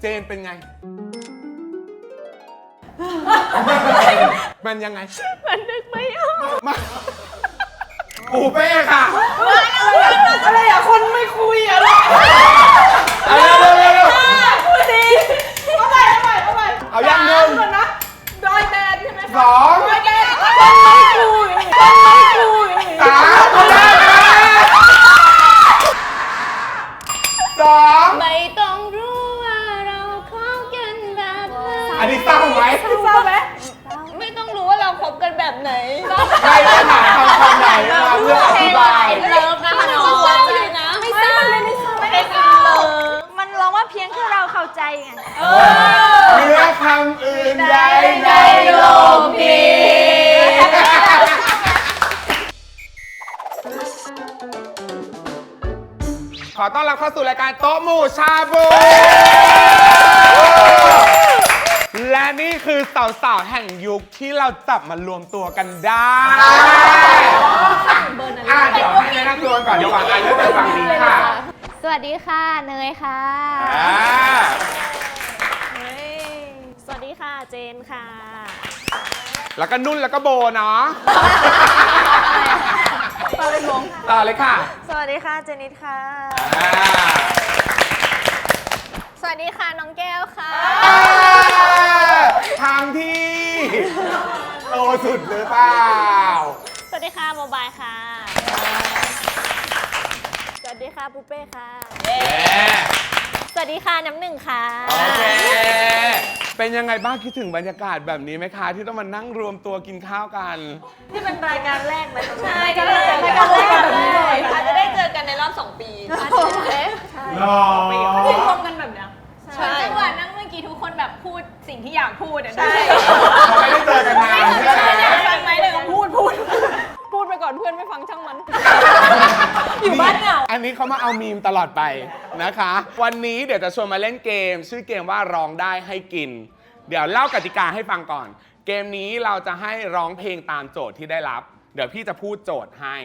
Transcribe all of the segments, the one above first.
เจนเป็นไง มันยังไง มันนึกไม่ออกมาปูเป้ค่ะ อะไรอะ คนไม่คุยอะไรเอาเร็วเร็วเร็วเร็วพูดดีเอาใหม่เอาใหม่เอาใหม่เอายังหนึ่งก่อนนะบอยแบนด์ใช่ไหมสอง ใครจะหาคำคำไหนมาเพื่ออธิบาย เลิฟนะคะน้องเจ้าเลยนะไม่เศร้าไม่ได้เศร้าไม่ได้เศร้ามันร้องว่าเพียงแค่เราเข้าใจไงเนื้อคำอื่นใดในโลกนี้ขอต้อนรับเข้าสู่รายการโต๊ะหมู่ชาบู และนี่คือสาวๆแห่งยุคที่เราจับมารวมตัวกันได้อะเดี๋ยวให้แนะนำตัวกันก่อนดีกว่าอะเริ่มจากฝั่งนี้ค่ะสวัสดีค่ะ เนยค่ะ อ่าสวัสดีค่ะ เจนค่ะ แล้วก็นุ่นแล้วก็โบเนาะต่อเลยค่ะสวัสดีค่ะ เจนิดค่ะ อ่า สวัสดีค่ะ น้องแก้วค่ะ ทางที่โตสุดหรือเปล่า สวัสดีค่ะโมบายค่ะ สวัสดีค่ะปูเป้ค่ะ สวัสดีค่ะน้ำหนึ่งค่ะ โอเค เป็นยังไงบ้างคิดถึงบรรยากาศแบบนี้ไหมคะ ที่ต้องมานั่งรวมตัวกินข้าวกัน ที่เป็นรายการแรกเลยใช่ก็ก็เลเลยยรายการแรกแบบนี้เลยอาจจะได้เจอกันในรอบ 2 ปีอาจจะได้หรอรวมกันแบบเนี้ยใช่ จังหวะนั่งเมื่อกี้ทุกคนแบบพูด สิ่งที่อยากพูดอะใช่เขาไม่ได้เจอกันนานใช่ไหมอยากฟังไหมเลยก็พูดพูด พูดไปก่อนเพื่อนไม่ฟังช่างมัน อยู่บ้านเหงาอันนี้เขามาเอามีมตลอดไปนะคะ วันนี้เดี๋ยวจะชวนมาเล่นเกม ชื่อเกมว่าร้องได้ให้กิน เดี๋ยวเล่ากติกาให้ฟังก่อน เกมนี้เราจะให้ร้องเพลงตามโจทย์ที่ได้รับ เดี๋ยวพี่จะพูดโจทย์ให้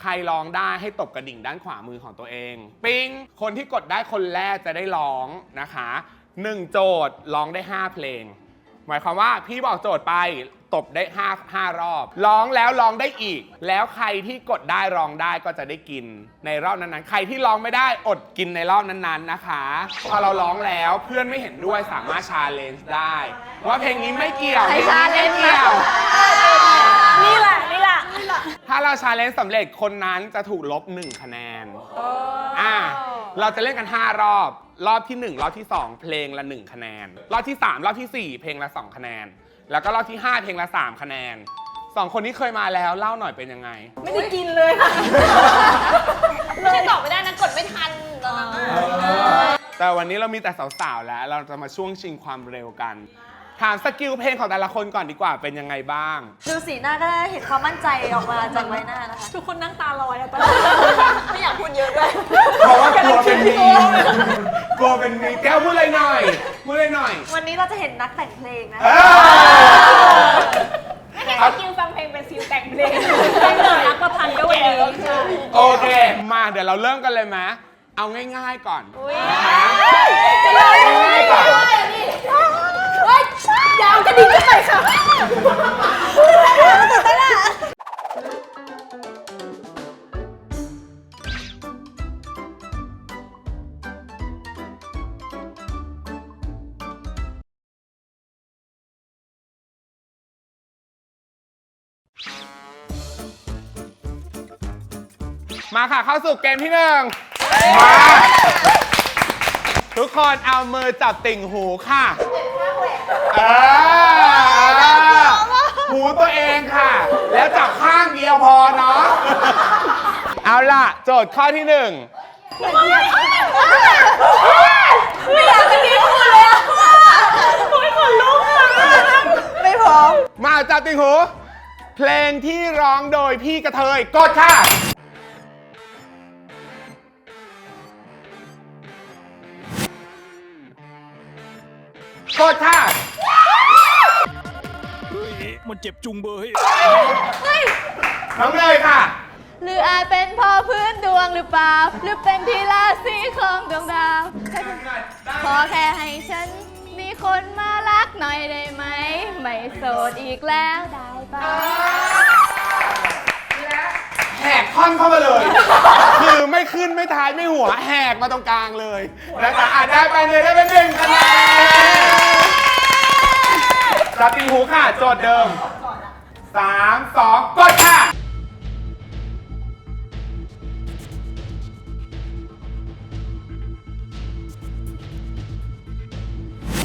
ใครร้องได้ให้ตบกระดิ่งด้านขวามือของตัวเอง ปิ๊งคนที่กดได้คนแรกจะได้ร้องนะคะ หนึ่งโจทย์ร้องได้ 5 เพลง หมายความว่าพี่บอกโจทย์ไปตบได้5 5รอบ ร้องแล้วร้องได้อีก แล้วใครที่กดได้ร้องได้ก็จะได้กินในรอบนั้นๆ ใครที่ร้องไม่ได้อดกินในรอบนั้นๆนะคะ พอเราร้องแล้วเพื่อนไม่เห็นด้วยสามารถชาเลนจ์ได้ ว่าเพลงนี้ไม่เกี่ยวเพลงนี้ไม่เกี่ยว นี่แหละ นี่แหละ ถ้าเราชาเลนจ์สำเร็จคนนั้นจะถูกลบ 1 คะแนน อ่า เราจะเล่นกัน 5 รอบ รอบที่ 1 รอบที่ 2 เพลงละ 1 คะแนน รอบที่ 3 รอบทีสี่4 เพลงละ 2 คะแนน แล้วก็รอบที่ 5 เพลงละ 3 คะแนนสองคนนี้เคยมาแล้วเล่าหน่อยเป็นยังไง ไม่ได้กินเลยค่ะไม่ใช่ตอบไม่ได้นะกดไม่ทันตอนนั้นอะแต่วันนี้เรามีแต่สาวๆแล้ว เราจะมาช่วงชิงความเร็วกัน ถามสกิลเพลงของแต่ละคนก่อนดีกว่าเป็นยังไงบ้าง ดูสีหน้าก็ได้เห็นความมั่นใจออกมาจากใบหน้านะคะ ทุกคนนั่งตาลอยอะตอนไม่อยากพูดเยอะด้วยเพราะว่ากลัวเป็นมีมกลัวเป็นมีมแก้วพูดเลยหน่อยพูดเลยหน่อยวันนี้เราจะเห็นนักแต่งเพลงนะเออไม่ได้สกิลฟังเพลงเป็นซิลแต่งเพลงรักประพันธ์ก็วันนี้โอเค มาเดี๋ยวเราเริ่มกันเลยไหมเอาง่ายๆก่อนจะรอดูง่ายก่อนเฮ้ย ยาวกระดิ่งขึ้นไปค่ะมาค่ะเข้าสู่เกมที่หนึ่งมา ทุกคนเอามือจับติ่งหูค่ะเออหูตัวเองค่ะ แล้วจับข้างเดียวพอเนาะ เอาล่ะ โจทย์ข้อที่หนึ่งไม่อยากจะมีพูดเลยอะไม่ขนลุกอะไม่พร้อมมาจับติ่งหู เพลงที่ร้องโดยพี่กระเทยกดค่ะ กดค่ะเฮ้ย มันเจ็บจุงเบยน้องเลยค่ะ หรืออาจเป็นเพ่อพื้นดวงหรือเปล่า หรือเป็นที่ราศีของดวงดาว ขอแค่ให้ฉันคนมารักหน่อยได้ไหม ไม่โสดอีกแล้วได้ปะแหกท่อนเข้ามาเลย คือไม่ขึ้นไม่ท้ายไม่หัวแหกมาตรงกลางเลยนะคะอะได้ไปเลยได้เป็นหนึ่งคะแนน จับติงหูค่ะ โจทย์เดิมสามสองกดค่ะ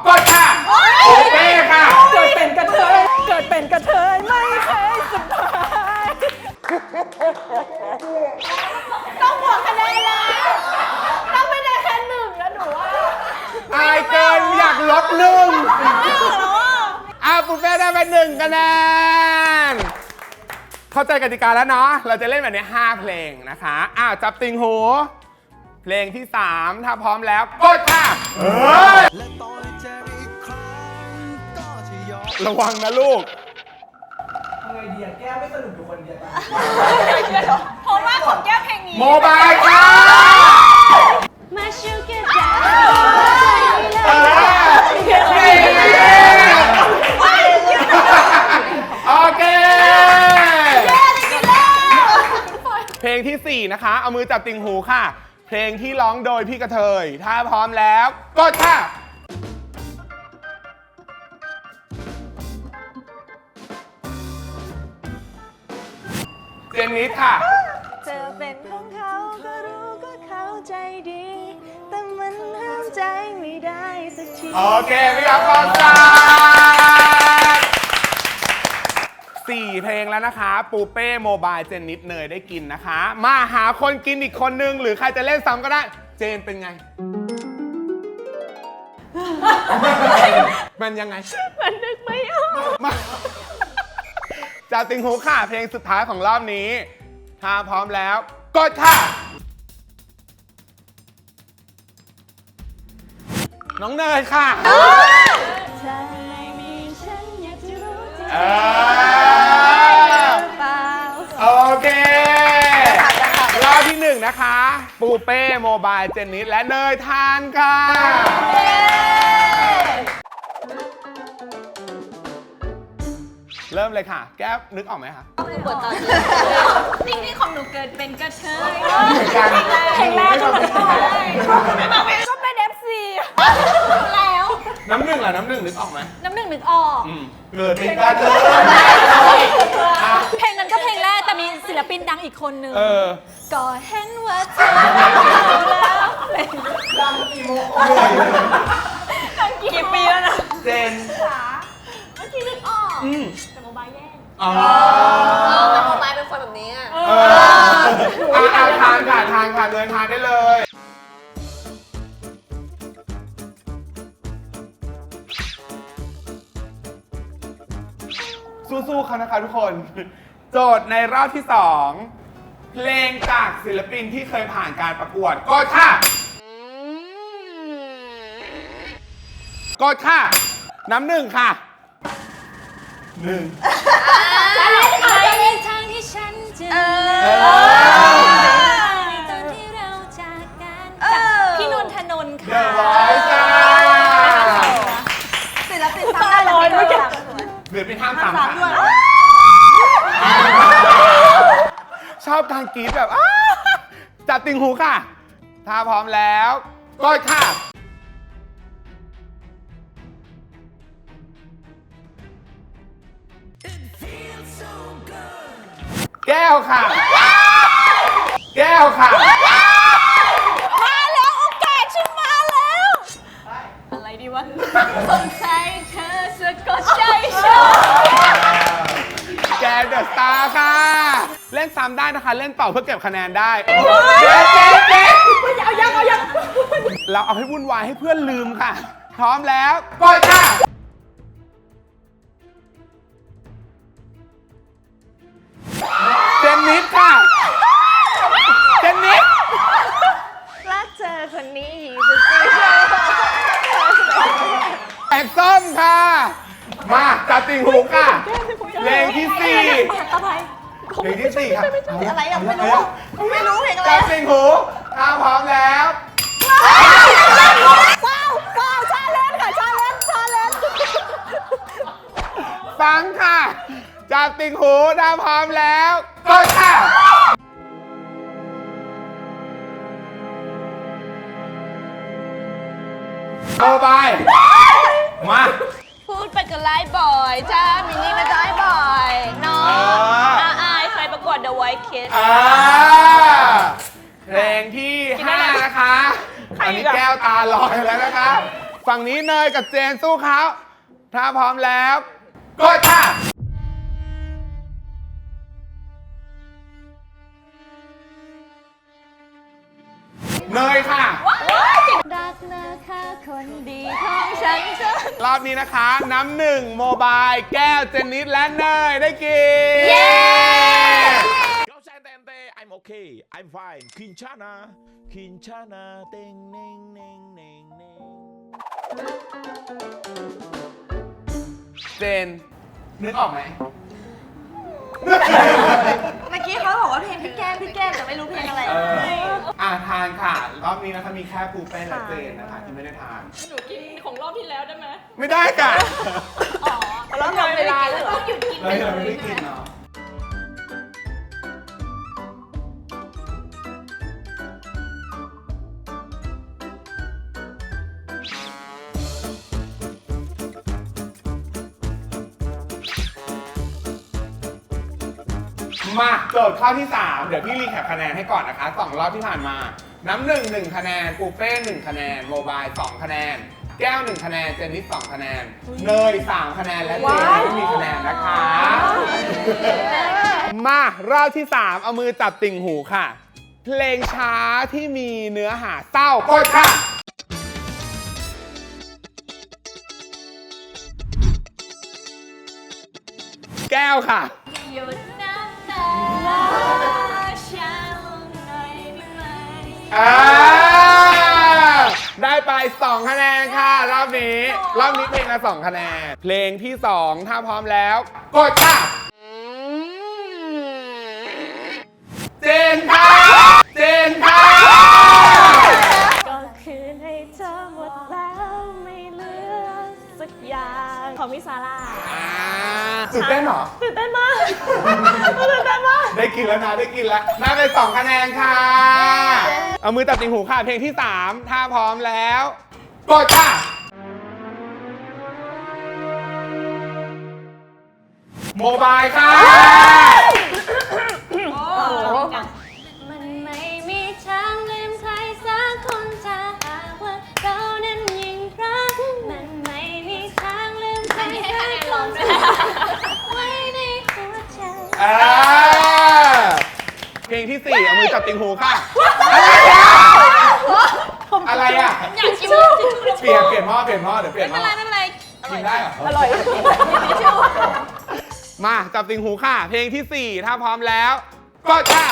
กดค่ะโอเคค่ะ เกิดเป็นกระเทย เกิดเป็นกระเทยไม่เคยสบายต้องบวกคะแนนแล้ว ต้องไม่ได้แค่หนึ่งแล้วหนูว่าอายเกินอยากลดหนึ่งอาปุเป้ได้ไปหนึ่งคะแนน เข้าใจกติกาแล้วเนาะ เราจะเล่นแบบนี้ 5 เพลงนะคะ อ้าว จับติงหู เพลงที่ 3 ถ้าพร้อมแล้ว กดค่ะเฮ้ยและต่อให้เจ็บอีกครั้งก็จะยอมระวังนะลูกเพราะว่าของแก้วเพลงนี้โมบายค่ะมาชิวกันจ้า เออโอ เค เพลงที่ 4 นะคะ เอามือจับติ่งหูค่ะ เพลงที่ร้องโดยพี่กระเทย ถ้าพร้อมแล้วกดค่ะ เจนนิสค่ะ เธอเป็นของเขาก็รู้ก็เข้าใจดี แต่มันห้ามใจไม่ได้สักที โอเคพี่อัพพอสตา 4 เพลงแล้วนะคะ ปูเป้โมบายเจนนิดเนยได้กินนะคะ มาหาคนกินอีกคนนึง หรือใครจะเล่นซ้ำก็ได้ เจนเป็นไง มันยังไง มันนึกไม่ออกมาจาติงหูค่ะ เพลงสุดท้ายของรอบนี้ ถ้าพร้อมแล้ว กดค่ะ น้องเนยค่ะ เป้โมบายเจนนิสและเนยทานค่ะ เริ่มเลยค่ะ แก้วนึกออกไหมคะจริงๆของหนูเกิดเป็นกระเทยเหมือนกันเพลงแรกก็มันก็ก็เป็นเอฟซีแล้วน้ำหนึ่งเหรอน้ำหนึ่งนึกออกไหมน้ำหนึ่งนึกออกอืมเกิดเป็นกระเทยอะเพลงนั้ ศิลปินดังอีกคนนึงเออ ก็เห็นว่าเธอแล้วเป็นกี่ปีแล้วนะเจนเมื่อกี้นึกออกอืมแต่โมบายแย่งอ๋อแต่โมบายเป็นคนแบบนี้อะเอออะอะทานค่ะทานค่ะเนยทานได้เลยสู้ๆเขานะคะทุกคน โจทย์ในรอบที่สองเพลงจากศิลปินที่เคยผ่านการประกวดกดค่ะกดค่ะ น้ำหนึ่งค่ะหนึ่งไปในทางที่ฉันเจอเออในตอนที่เราจากกันเอจากอพี่นนทนนท์เดค่ะอะวอยซ์จ้าศิลปินซ้ำได้ร้อยเมื่อกี้หรือเป็นห้ามสามขา ชอบการกรีดแบบอ้าจับติงหูค่ะ ถ้าพร้อมแล้วกดค่ะ แก้วค่ะ แก้วค่ะ มาแล้วโอกาสฉันมาแล้ว อะไรดีวะสงสัยเธอสะกดใจฉันแก นเดอะสตาร์ค่ะ เล่นซ้ำได้นะคะ เล่นต่อเพื่อเก็บคะแนนได้เจ๊เจ๊เจ๊เอายังเอายังเราเอาให้วุ่นวายให้เพื่อนลืมค่ะ พร้อมแล้วกดค่ะเจนนิสค่ะเจนนิสรักเธอคนนี้สุดๆแอกส้มค่ะ มาจับติงหูค่ะ เพลงที่สี่ต่อไปเพลงที่สี่ค่ะอะไรอะไม่รู้ไม่รู้เพลงอะไรจับติงหูถ้าพร้อมแล้วว้าวว้าวชาเลนจ์ค่ะชาเลนจ์ชาเลฟังค่ะจับติ่งหูถ้าพร้อมแล้วกดค่ะโมบายมาพูดไป กับไลฟ์บ่อยจ้ามินนี่มาจ้ายบ่อยน้องเอออาอายเคยประกวด The White Kids อ่าเพลงที่5นะคะอันนี้แก้วตาลอยแล้วนะคะ ฝั่งนี้เนยกับเจนสู้เขาถ้าพร้อมแล้วกดค่ะเนยค่ะรักนะ คะคนดีของฉันเธอรอบนี้นะคะ น้ำหนึ่งโมบายแก้วเจนนิสและเนยได้กิน เย้ Go Santente, I'm okay, I'm fine. Quinchana, Quinchana, ding, ding, ding, ding, ding. เจนนึกออกไหม เมื่อกี้เขาบอกว่าเพลงพี่แก้มพี่แก้มแต่ไม่รู้เพลงอะไรเอออ่าทานค่ะ รอบนี้นะคะมีแค่ปูเป้และเจนนะคะที่ไม่ได้ทาน หนูกินของรอบที่แล้วได้ไหมไม่ได้ค่ะ อ๋อแล้วทำเวลาเลยเหรอต้องหยุดกินเลไปยเลเราไม่ยได้กินเนาะ โจทย์ข้อที่ 3 เดี๋ยวพี่รีแคปคะแนนให้ก่อนนะคะสองรอบที่ผ่านมา น้ำหนึ่งหนึ่งคะแนนปูเป้หนึ่งคะแนนโมบายสองคะแนน แก้วหนึ่งคะแนนเจนนิสสองคะแนนเนยสามคะแนนและเจนไม่มีคะแนนนะคะ มารอบที่ 3 เอามือจับติ่งหูค่ะ เพลงช้าที่มีเนื้อหาเศร้ากดค่ะ แก้วค่ะ หยุด อ่าได้ไป 2 คะแนนค่ะ รอบนี้ รอบนี้เพลงละ2คะแนน เพลงที่ 2 ถ้าพร้อมแล้ว กดค่ะ เจนค่ะ เจนค่ะก็คืนให้เธอหมดแล้วไม่เหลือสักอย่างของมิซาร่า อ่า ตื่นเต้นเหรอ ตื่นเต้นมากตื่นเต้นมาก ได้กินแล้วนะได้กินแล้วได้ไปสองคะแนนค่ะ เอามือตัดติ่งหูค่ะเพลงที่ 3 ถ้าพร้อมแล้วกดค่ะ โมบายค่ะ อ่าเพลงที่4เอามือจับติ่งหูค่ะ อะไรอะ อยากชิมทิชชู่เปลี่ยนเปลี่ยนหม้อเปลี่ยนหม้อเดี๋ยวเปลี่ยนหไม่ม้อเป็นไรไม่เป็นไรกินได้เหรออร่อยทิชชู่มาจับติ่งหูค่ะ เพลงที่4ถ้าพร้อมแล้วกดค่ะ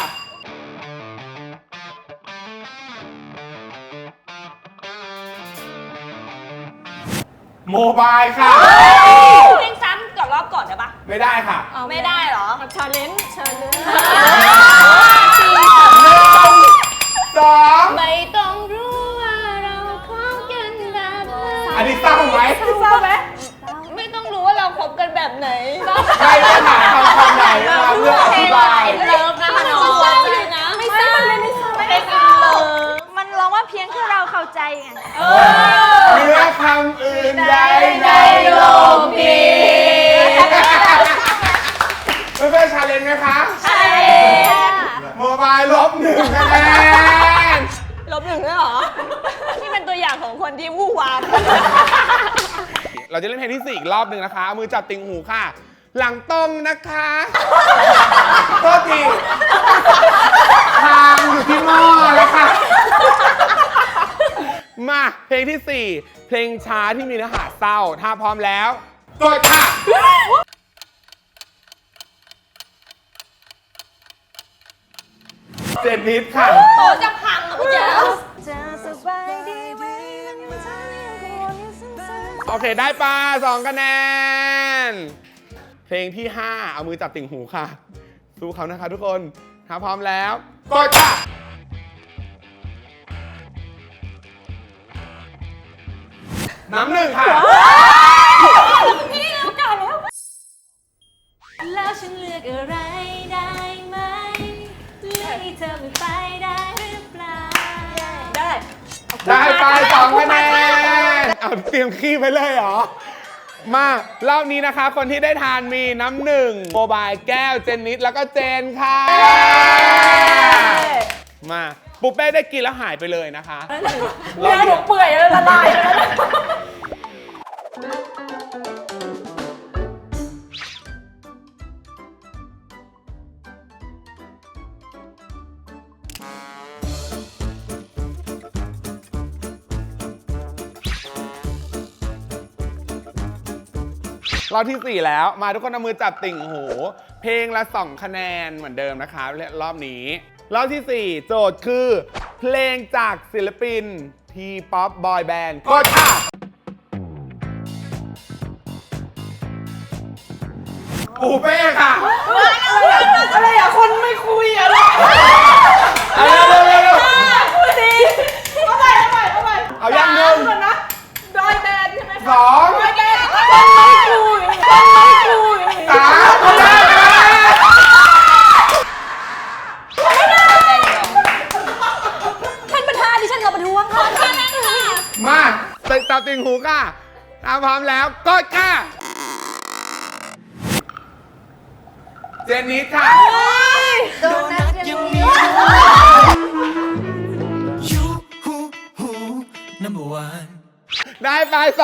โมบายค่ะเพลงซ้ำกับร อบก่อนได้ปะไม่ได้ค่ะไม่ได้เหรอ ชาเลนจ์ชาเลนจ์สองไม่ต้องรู้ว่าเราคบกันแบบไหนอันนี้เศร้าไหมเศร้าไหมไม่ต้องรู้ว่าเราคบกันแบบไหนใครจะหาคำคำไหนมาเพื่ออธิบายเลิฟนะมันเศร้าเลยนะไม่เศร้าเลยไม่เศร้าไม่เศร้ามันร้องว่าเพียงแค่เราเข้าใจไงเนื้อคำอื่นใดในโลกนี้ เพื่อนๆชาเลนจ์ไหมคะใช่โมบายลบหนึ่งคะแนนลบหนึ่งด้วยเหรอนี่เป็นตัวอย่างของคนที่วู่วามเราจะเล่นเพลงที่สี่อีกรอบหนึ่งนะคะเอามือจับติ่งหูค่ะ หลังตรงนะคะโทษทีทางอยู่ที่หม้อแล้วค่ะ มาเพลงที่สี่เพลงช้าที่มีเนื้อหาเศร้า ถ้าพร้อมแล้ว กดค่ะ เจนนิดค่ะ โต๊จะพังหรอ่เปล่เรีาสโอเคได้ปลาสองคะแนน เพลงที่ 5 เอามือจับติ่งหูค่ะ สู้เขานะคะทุกคนถ้าพร้อมแล้ว กดค่ะ น้ำหนึ่งค่ะ ๆพี่เร็วกอนแล้ว แล้วฉันเลือกอะไรได้ไหม ธอไม่ไปได้หรือเปล่า ได้ได้ไปสองคะแนนเอาเตรียมขี้ไปเลยเหรอ มารอบนี้นะคะ คนที่ได้ทานมีน้ำหนึ่งโมบายแก้วเจนนิดแล้วก็เจนค่ะ มาปุ๊เป้ได้กินแล้วหายไปเลยนะคะเนื้อหนูเปื่อยเลยละลายเลยนะ รอบที่ 4 แล้วมาทุกคนเอามือจับติ่งหู เพลงละ 2 คะแนนเหมือนเดิมนะคะรอบนี้ รอบที่ 4 โจทย์คือ เพลงจากศิลปินทีป๊อปบอยแบนด์กดค่ะปูเป้ค่ะ อะไรอะ คนไม่คุย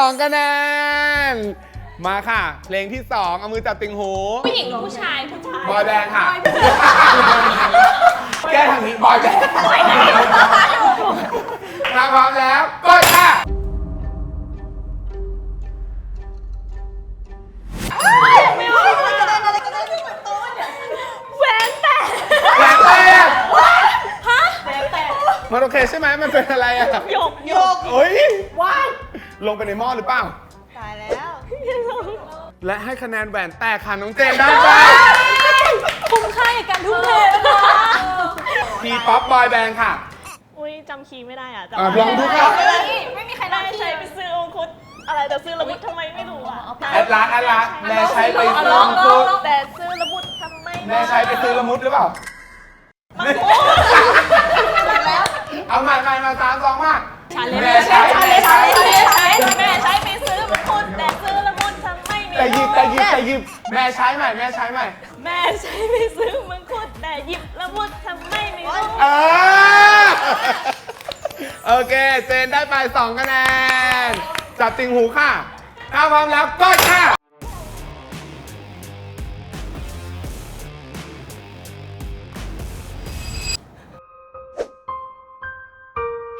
องคะแนน มาค่ะ เพลงที่ 2 เอามือจับติงหู ผู้หญิงหรืผู้ชายผู้ชายบอยแบนด์ค่ะ แก้ทางนี้บอยแบนด์ งไปในหม้อหรือเปล่า ตายแล้ว และให้คะแนนแหวนแตกค่ะน้องเจนได้ไปคุ้มค่ากับการทุ่มเทนะคะทีป๊อปบอยแบนด์ค่ะอุ้ยจำคีย์ไม่ได้อะอะลองดูค่ะไม่มีใครได้ใช้ไปซื้อองคุดอะไรแต่ซื้อละมุดทำไมไม่รู้อะแอดลาสแอดลาสแม่ใช้ไปซื้อละมุดแต่ซื้อละมุดทำไมแม่ใช้ไปซื้อละมุดหรือเปล่าเอาใหม่ใหม่มาสามสองมาแม่ใช้แม่ใช้แม่ใแม่ใช้ใหม่ แม่ใช้ใหม่ แม่ใช้ไปซื้อมังคุดแต่หยิบละมุดทำไมไม่รู้เออ โอเค เจนได้ไปสองคะแนน จับติงหูค่ะ ถ้าพร้อมแล้วก็ค่ะ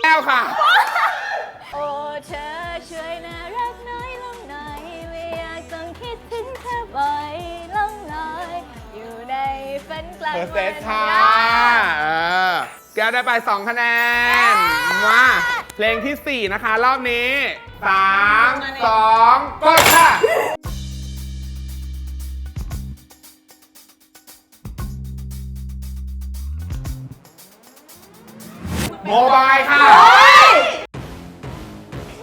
แก้วค่ะ โอ้เธอช่วยน่ารัก ฝันกลางเฟิร์สเซวัตนค่ะเออแก้วได้ไป 2 คะแนนมาเพลงที่ 4 นะคะ รอบนี้ 3 2ก็ค่ะโมบายค่ะ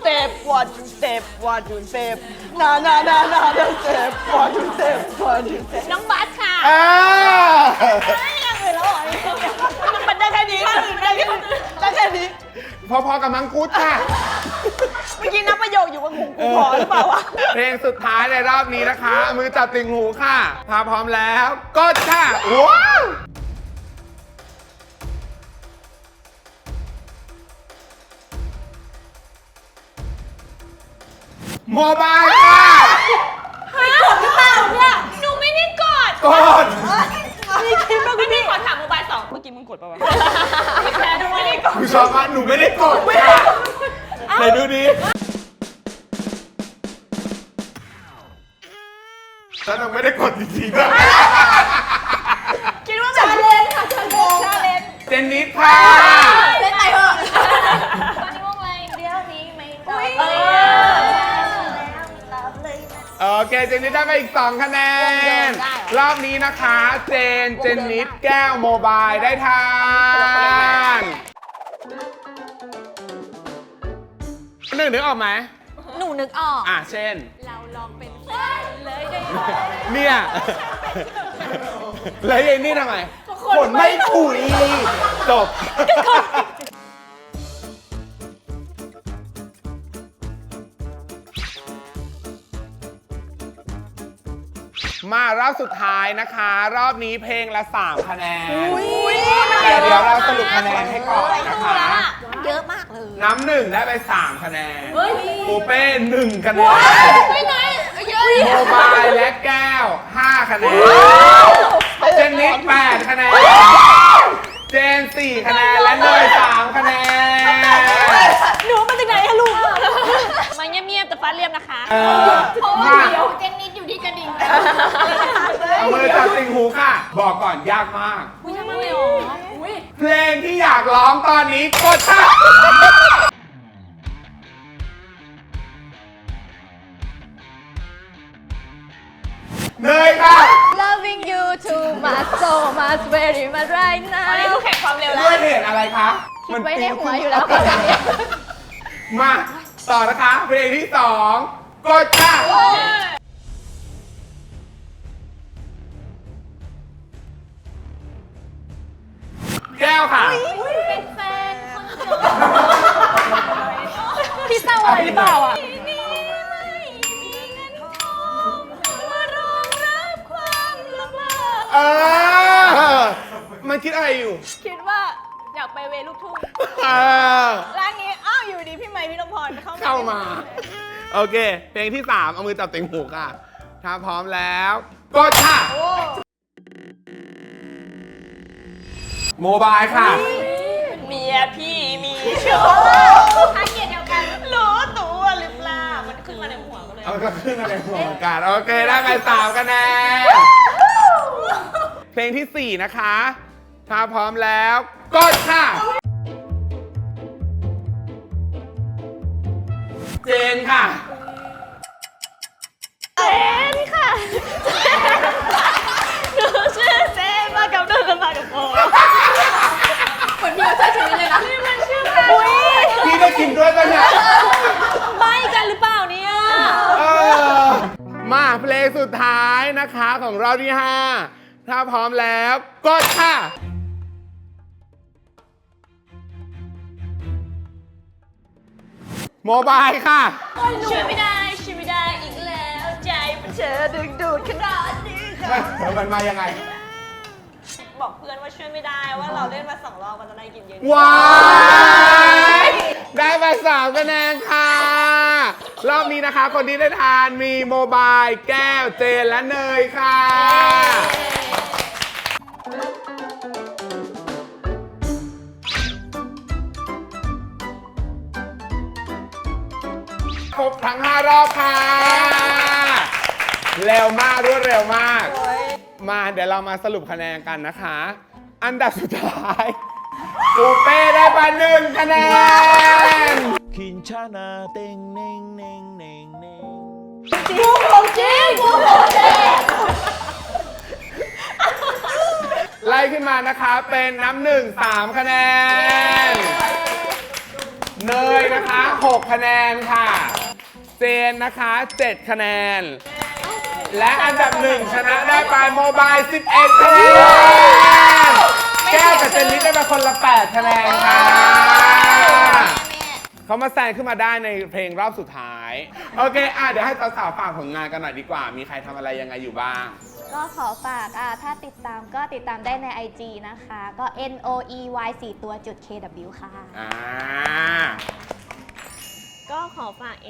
เซฟวอดยูเซฟวอดยูเซฟนานานานานาเซฟวอดยูเซฟวอดยูเซฟน้องบัสค่ะเออยังเลยแล้วเหรอมันเป็นได้แค่นี้ได้แค่นี้แล้วแค่นี้พอๆกับมังคุดค่ะ เมื่อกี้นับประโยคอยู่ว่ากูกูพอหรือเปล่าวะเพลงสุดท้ายในรอบนี้นะคะ มือจับติ่งหูค่ะ ถ้าพร้อมแล้วกดค่ะว้าวโมบายค่ะ เนี่ยหนูไม่ได้กด กด นี่คิดว่าพี่พี่ขอถามโมบายสองเมื่อ กี้มึงกดป่าวะไม่แพ้หนูไม่ได้กดคุณชอบมากหนูไม่ได้กดค่ะไหนดูดิแล้วหนูไม่ได้กดจริงๆด้วยคิดว่าชาเลนค่ะชาเลนชาเลนเจนนิสค่ะ โอเคเจนนิสได้ไปอีก 2 คะแนน รอบนี้นะคะ เจนเจนนิสแก้วโมบายได้ทานหนึ่งนึกออกไหม หนูนึกออก อะ เช่น เราลองเป็นแฟนเลยได้ไหมเนี่ย แล้วยายนี่ทำไมก็คขนไม่ขุยจบ มารอบสุดท้ายนะคะ รอบนี้เพลงละ 3 คะแนนแต่เดี๋ยวเราสรุปคะแนนให้ก่อนนะคะ เยอะมากเลย น้ำหนึ่งได้ไป 3 คะแนนปูเป้หนึ่งคะแนนไม่น้อยเยอะโมบายและแก้ว 5 คะแนนเจนนิด8คะแนน เจน 4 คะแนน และเนย3คะแนนหนูมาจากไหนอะลูก มา เงียบๆแต่ฟ้าเรียมนะคะเออ เพราะว่ามาเดี๋ยวเจนนิดอยู่ที่กระดิ่งเอามือจับติ่งหูค่ะ บอกก่อนยากมากคุณทำอะไรหรอเพลงที่อยากร้องตอนนี้กดค่ะเนยค่ะ Loving you too much so much very much right อันนี้ now คือแข่งความเร็วแล้วด้วยเหตุอะไรคะ คิดไว้ในหัวอยู่แล้วค่ะ มา ต่อนะคะเพลงที่สองกดค่ะแก้วค่ะเป็นแฟนคนเดียวพี่เศร้าอะไรหรือเปล่าอะเออมันคิดอะไรอยู่ คิดว่าอยากไปเวลูกทุ่งเออ โอเค เพลงที่ 3 เอามือจับติ่งหูค่ะ ถ้าพร้อมแล้วกดค่ะ โมบายค่ะ เมียพี่มีโชว์ทาเกียรติเดียวกัน รู้ตัวหรือเปล่า มันขึ้นมาในหัวก็เลย เอาก็ขึ้นอะไรหัวเหมือนกันโอเค ได้ไปสามคะแนน เพลงที่ 4 นะคะ ถ้าพร้อมแล้วกดค่ะ เจนค่ะ เจนค่ะหนูชื่อเจนมากับเดินมากับโบเหมือนพี่เราใช้ชีวิตเลยนะนี่มันชื่อแฟนพี่ได้กินด้วยปะเนี่ยใบกันหรือเปล่าเนี่ยเออมาเพลงสุดท้ายนะคะของรอบที่5ถ้าพร้อมแล้ว กดค่ะ โมบายค่ะ ช่วยไม่ได้ช่วยไม่ได้อีกแล้วใจมันเธอดึงดูดขนาดนี้ค่ะเดี๋ยวมันมายังไง บอกเพื่อนว่าช่วยไม่ได้ว่าเราเล่นมาสองรอบมันจะได้กินเยอะว้ายได้ไปสามคะแนนค่ะ รอบนี้นะคะ คนที่ได้ทานมีโมบายแก้วเจนและเนยค่ะ ครบทั้งห้ารอบค่ะ เร็วมากรวดเร็วมาก มาเดี๋ยวเรามาสรุปคะแนนกันนะคะ อันดับสุดท้ายปูเป้ได้ไปหนึ่งคะแนน คินชานาเต็งเน่งเน่งเน่งเน่งกูขงจริงกูขงจริงไล่ขึ้นมานะคะเป็นน้ำหนึ่งสามคะแนน เนยนะคะหกคะแนนค่ะ เจนนะคะเจ็ดคะแนน และอันดับหนึ่งชนะได้ไปโมบาย 11 คะแนน แก้วกับเจนนี่ได้ไปคนละ 8 คะแนนค่ะ เขามาแซงขึ้นมาได้ในเพลงรอบสุดท้าย โอเค อะ เดี๋ยวให้สาวๆฝากผลงานกันหน่อยดีกว่า มีใครทำอะไรยังไงอยู่บ้าง ก็ขอฝากอ่าถ้าติดตามก็ติดตามได้ใน IG นะคะ ก็ N O E Y 4 ตัวจุด K W ค่ะ อ่าก็ขอฝาก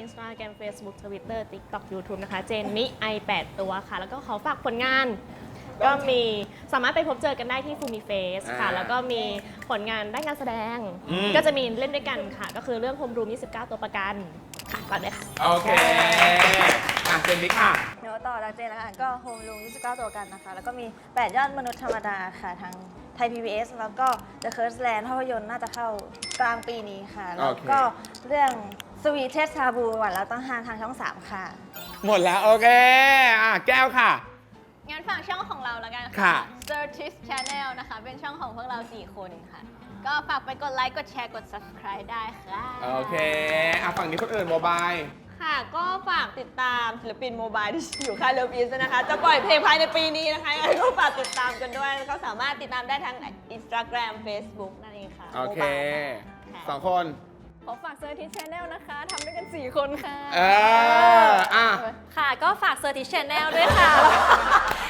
Instagram Facebook Twitter TikTok YouTube นะคะ เจนนี่ i8 ตัวค่ะ แล้วก็ขอฝากผลงาน ก็มีสามารถไปพบเจอกันได้ที่ฟูมิเฟสค่ะ อ่าแล้วก็มีผลงานด้านการแสดง อืม ก็จะมีเล่นด้วยกันค่ะ ก็คือเรื่องโฮมรูม29 ตัวประกันค่ะฝากด้วยค่ะ โอเคอะเจนนี่ค่ะ เดี๋ยวต่อจากเจนแล้วกันก็โฮมรูม29 ตัวกันนะคะ แล้วก็มี 8 ยอดมนุษย์ธรรมดาค่ะทางไทย PBS แล้วก็ The Curse Land ภาพยนตร์น่าจะเข้ากลางปีนี้ค่ะ แล้วก็เรื่อง สวีเทสชาบูหวานแล้วต้องห้ามทางช่อง 3 ค่ะ หมดแล้วโอเคอะแก้วค่ะ งั้นฝากช่องของเราแล้วกันค่ะ c e r t i s Channel นะคะ เป็นช่องของพวกเรา 4 คนค่ะ ก็ฝากไปกดไลค์ กดแชร์ กด subscribe ได้ค่ะ โอเคอะฝั่งนี้คนอื่นโมบาย ค่ะ ก็ฝากติดตามศิลปินโมบายที่อยู่ค่ายเลิฟอีสนะคะ จะปล่อยเพลงภายในปีนี้นะคะยังไงก็ฝากติดตามกันด้วย แล้วก็สามารถติดตามได้ทาง Instagram Facebook นั่นเองค่ะโอเค Mobile ค่ะ สองคน ขอฝากเซอร์ทิชแนลนะคะทำด้วยกัน 4 คนค่ะเอออะ ค่ะ ก็ฝากเซอร์ติชแนลด้วยค่ะ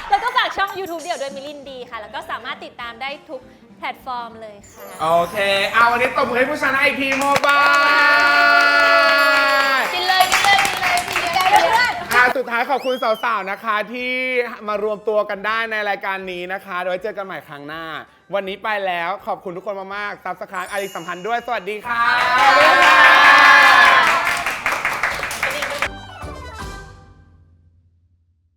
แล้วก็ฝากช่อง YouTube เดี่ยวด้วยมิลินดีค่ะ แล้วก็สามารถติดตามได้ทุกแพลตฟอร์มเลยค่ะ โอเค เอาวันนี้ตบมือให้ผู้ชนะอีกทีโมบาย กินเลยกินเลยกินเลยกินเลยเพื่ อะสุดท้ายขอบคุณสาวๆ นะคะ ที่มารวมตัวกันได้ในรายการนี้นะคะโดยเจอกันใหม่ครั้งหน้า วันนี้ไปแล้วขอบคุณทุกคนมากๆซับสไครต์อาริสัมพันธ์ด้วย สวัสดีค่ะ